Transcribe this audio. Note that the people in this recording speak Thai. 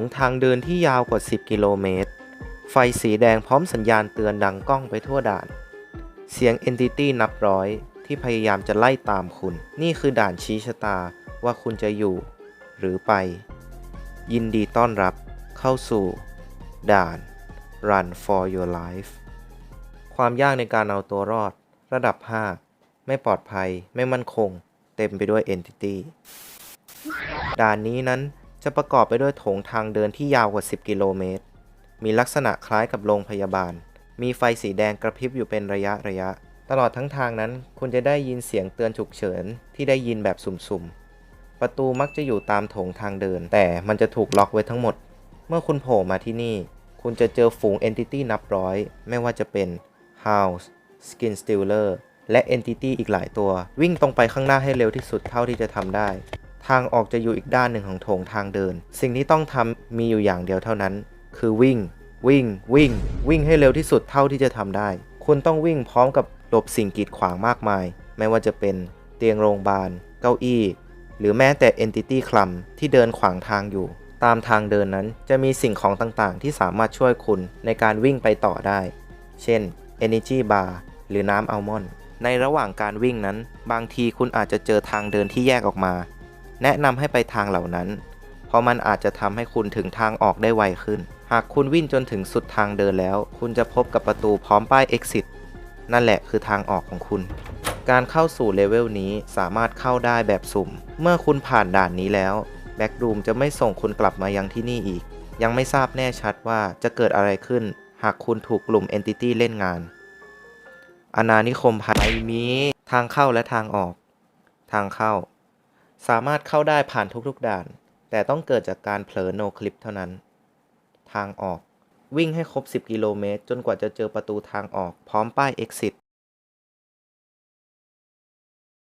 งทางเดินที่ยาวกว่า 10 กิโลเมตร ไฟสีแดงพร้อมสัญญาณเตือนดังก้องไปทั่วด่าน เสียง Entity นับร้อย ที่พยายามจะไล่ตามคุณ นี่คือด่านชี้ชะตาว่าคุณจะอยู่ หรือไป ยินดีต้อนรับเข้าสู่ ด่าน Run for your life ความยากในการเอาตัวรอด ระดับ 5 ไม่ปลอดภัย ไม่มั่นคง เต็มไปด้วย Entity ด่านนี้นั้น จะประกอบไปด้วยโถงทางเดินที่ยาวกว่า 10 กิโลเมตร มีลักษณะคล้ายกับโรงพยาบาล มีไฟสีแดงกระพริบอยู่เป็นระยะระยะ ตลอดทั้งทางนั้น คุณจะได้ยินเสียงเตือนฉุกเฉินที่ได้ยินแบบสุ่มๆ ประตูมักจะอยู่ตามโถงทางเดิน แต่มันจะถูกล็อกไว้ทั้งหมด เมื่อคุณโผล่มาที่นี่ คุณจะเจอฝูง Entity นับร้อย ไม่ว่าจะเป็น House Skin Stealer และ Entity อีกหลายตัว วิ่งตรงไปข้างหน้าให้เร็วที่สุดเท่าที่จะทำได้ ทางออกจะอยู่อีกด้านหนึ่งของโถงทางเดิน สิ่งที่ต้องทำมีอยู่อย่างเดียวเท่านั้น คือวิ่ง วิ่ง วิ่ง วิ่งให้เร็วที่สุดเท่าที่จะทำได้ คุณต้องวิ่งพร้อมกับหลบสิ่งกีดขวางมากมาย ไม่ว่าจะเป็นเตียงโรงพยาบาล เก้าอี้ หรือแม้แต่ Entity คลัมที่เดินขวางทางอยู่ ตามทางเดินนั้นจะมีสิ่งของต่างๆ ที่สามารถช่วยคุณในการวิ่งไปต่อได้ เช่น Energy Bar หรือน้ำอัลมอนด์ในระหว่างการวิ่งนั้น บางทีคุณอาจจะเจอทางเดินที่แยกออกมา แนะนำให้ไปทางเหล่านั้น เพราะมันอาจจะทำให้คุณถึงทางออกได้ไวขึ้น หากคุณวิ่งจนถึงสุดทางเดินแล้ว คุณจะพบกับประตูพร้อมป้าย Exit นั่นแหละคือทางออกของคุณ การเข้าสู่เลเวลนี้สามารถเข้าได้แบบสุ่ม เมื่อคุณผ่านด่านนี้แล้วแบ็กรูมจะไม่ส่งคุณกลับมายังที่นี่อีก ยังไม่ทราบแน่ชัดว่าจะเกิดอะไรขึ้น หากคุณถูกกลุ่ม Entity เล่นงานอาณานิคมภายมี ทางเข้าและทางออก ทางเข้า สามารถเข้าได้ผ่านทุกๆด่าน แต่ต้องเกิดจากการเผลอโนคลิปเท่านั้น ทางออก วิ่งให้ครบ 10 กิโลเมตร จนกว่าจะเจอประตูทางออกพร้อมป้าย Exit